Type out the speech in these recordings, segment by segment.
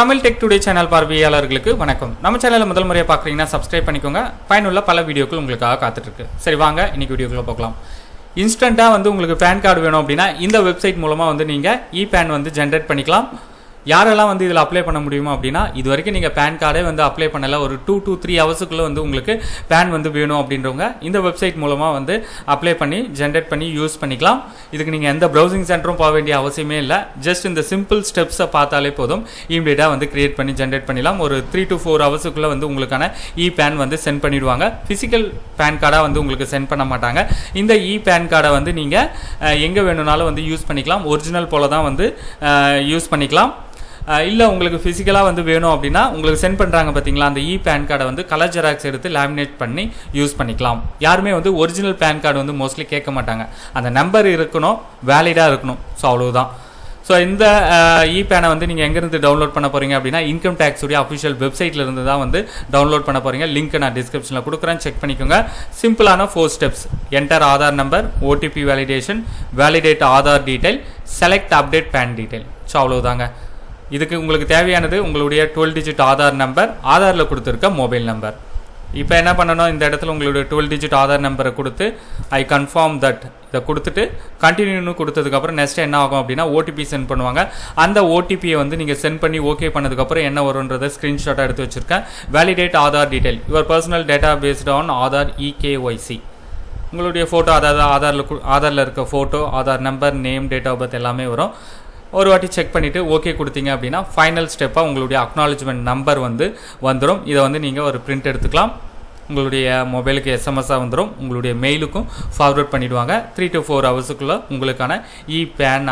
Tamil tech today channel பார்வையாளர்களுக்கு வணக்கம். நம்ம சேனலில் முதல் முறையாக பார்க்குறீங்கன்னா சப்ஸ்கிரைப் பண்ணிக்கோங்க. பயனுள்ள பல வீடியோக்கள் உங்களுக்காக காத்துட்ருக்கு. சரி வாங்க இன்னைக்கு வீடியோக்குள்ள பார்க்கலாம் இன்ஸ்டண்ட்டாக வந்து உங்களுக்கு பேன் கார்டு வேணும் அப்படின்னா இந்த வெப்சைட் மூலமாக வந்து நீங்கள் இ பேன் வந்து ஜென்ரேட் பண்ணிக்கலாம். யாரெல்லாம் வந்து இதில் அப்ளை பண்ண முடியுமா அப்படின்னா இது வரைக்கும் நீங்கள் பேன் கார்டே வந்து அப்ளை பண்ணலை. ஒரு டூ டூ த்ரீ ஹவர்ஸுக்குள்ளே வந்து உங்களுக்கு பேன் வந்து வேணும் அப்படின்றவங்க இந்த வெப்சைட் மூலமாக வந்து அப்ளை பண்ணி ஜென்ரேட் பண்ணி யூஸ் பண்ணிக்கலாம். இதுக்கு நீங்கள் எந்த ப்ரௌசிங் சென்டரும் போக வேண்டிய அவசியமே இல்லை. ஜஸ்ட் இந்த சிம்பிள் ஸ்டெப்ஸை பார்த்தாலே போதும். இமீடியட்டாக வந்து கிரியேட் பண்ணி ஜென்ரேட் பண்ணிடலாம். ஒரு த்ரீ டு ஃபோர் ஹவர்ஸுக்குள்ளே வந்து உங்களுக்கான இ பேன் வந்து சென்ட் பண்ணிடுவாங்க. ஃபிசிக்கல் பேன் கார்டாக வந்து உங்களுக்கு சென்ட் பண்ண மாட்டாங்க. இந்த இ பேன் கார்டை வந்து நீங்கள் எங்கே வேணும்னாலும் வந்து யூஸ் பண்ணிக்கலாம். ஒரிஜினல் போல தான் வந்து யூஸ் பண்ணிக்கலாம். இல்லை உங்களுக்கு ஃபிசிக்கலாக வந்து வேணும் அப்படின்னா உங்களுக்கு சென்ட் பண்ணுறாங்க பார்த்தீங்களா அந்த இ பேன் கார்டை வந்து கலர் ஜெராக்ஸ் எடுத்து லேமினேட் பண்ணி யூஸ் பண்ணிக்கலாம். யாருமே வந்து ஒரிஜினல் பேன் கார்டு வந்து மோஸ்ட்லி கேட்க மாட்டாங்க. அந்த நம்பர் இருக்கணும் வேலிடாக இருக்கணும். ஸோ அவ்வளவுதான். ஸோ இந்த இ பேனை e வந்து நீங்கள் எங்கேருந்து டவுன்லோட் பண்ண போகிறீங்க அப்படின்னா இன்கம் டேக்ஸுடைய அஃபிஷியல் வெப்சைட்டில் இருந்து தான் வந்து டவுன்லோட் பண்ண போகிறீங்க லிங்க் நான் டிஸ்கிரிப்ஷனில் கொடுக்குறேன். செக் பண்ணிக்கோங்க. சிம்பிளான four steps enter Aadhaar number OTP validation validate Aadhaar detail select update PAN detail so அவ்வளோதாங்க இதுக்கு உங்களுக்கு தேவையானது உங்களுடைய டுவெல் டிஜிட் ஆதார் நம்பர் ஆதாரில் கொடுத்துருக்க மொபைல் நம்பர் இப்போ என்ன பண்ணணும்? இந்த இடத்துல உங்களுடைய டுவெல் டிஜிட் ஆதார் நம்பரை கொடுத்து ஐ கன்ஃபார்ம் தட் இதை கொடுத்துட்டு கண்டினியூன்னு கொடுத்ததுக்கப்புறம் நெக்ஸ்ட் என்ன ஆகும் அப்படின்னா ஓடிபி சென்ட் பண்ணுவாங்க. அந்த ஓடிபியை வந்து நீங்கள் சென்ட் பண்ணி ஓகே பண்ணதுக்கப்புறம் என்ன வரும்ன்றதை ஸ்க்ரீன்ஷாட்டாக எடுத்து வச்சுருக்கேன். Validate Aadhaar detail your personal data paste on Aadhaar eKYC உங்களுடைய ஃபோட்டோ அதாவது ஆதாரில் ஆதாரில் இருக்க photo Aadhaar number name date of birth எல்லாமே வரும். ஒரு வாட்டி செக் பண்ணிவிட்டு ஓகே கொடுத்தீங்க அப்படின்னா ஃபைனல் ஸ்டெப்பாக உங்களுடைய அக்னாலஜ்மெண்ட் நம்பர் வந்து வந்துடும் இதை வந்து நீங்கள் ஒரு பிரிண்ட் எடுத்துக்கலாம். உங்களுடைய மொபைலுக்கு எஸ்எம்எஸ்ஸாக வந்துடும் உங்களுடைய மெயிலுக்கும் ஃபார்வர்ட் பண்ணிவிடுவாங்க த்ரீ டு ஃபோர் ஹவர்ஸுக்குள்ளே உங்களுக்கான e PAN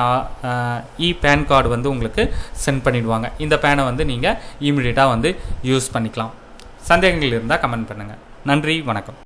e PAN card வந்து உங்களுக்கு சென்ட் பண்ணிவிடுவாங்க இந்த பேனை வந்து நீங்கள் இமீடியட்டாக வந்து யூஸ் பண்ணிக்கலாம். சந்தேகங்கள் இருந்தால் கமெண்ட் பண்ணுங்கள் நன்றி வணக்கம்.